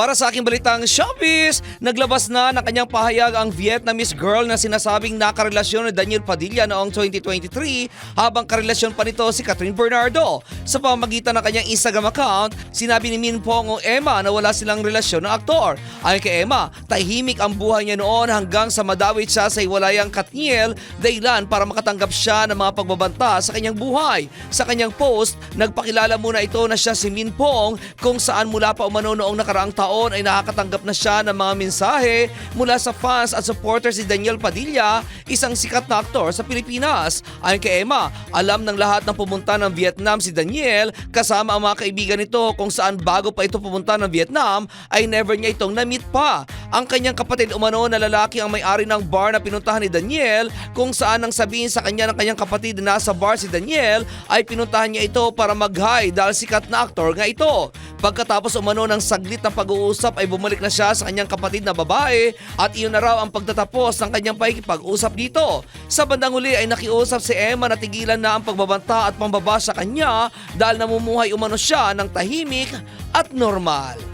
Para sa aking balitang showbiz, naglabas na ng kanyang pahayag ang Vietnamese girl na sinasabing nakarelasyon ni Daniel Padilla noong 2023 habang karelasyon pa nito si Catherine Bernardo. Sa pamamagitan ng kanyang Instagram account, sinabi ni Min Pong o Emma na wala silang relasyon ng aktor. Ayon kay Emma, tahimik ang buhay niya noon hanggang sa madawit siya sa iwalayang Katniel dahilan para makatanggap siya ng mga pagbabanta sa kanyang buhay. Sa kanyang post, nagpakilala muna ito na siya si Min Pong kung saan mula pa umano noong nakaraang taon ay nakakatanggap na siya ng mga mensahe mula sa fans at supporters ni Daniel Padilla, isang sikat na aktor sa Pilipinas. Ayon kay Emma, alam ng lahat ng pumunta ng Vietnam si Daniel kasama ang mga kaibigan nito kung saan bago pa ito pumunta ng Vietnam ay never niya itong na-meet pa. Ang kanyang kapatid umano na lalaki ang may-ari ng bar na pinuntahan ni Daniel kung saan nang sabihin sa kanya ng kanyang kapatid na nasa bar si Daniel ay pinuntahan niya ito para mag-hi dahil sikat na aktor nga ito. Pagkatapos umano ng saglit na pag-uusap ay bumalik na siya sa kanyang kapatid na babae at iyon na raw ang pagtatapos ng kanyang pakikipag-usap dito. Sa bandang huli ay nakiusap si Emma na tigilan na ang pagbabanta at pambaba sa kanya dahil namumuhay umano siya ng tahimik at normal.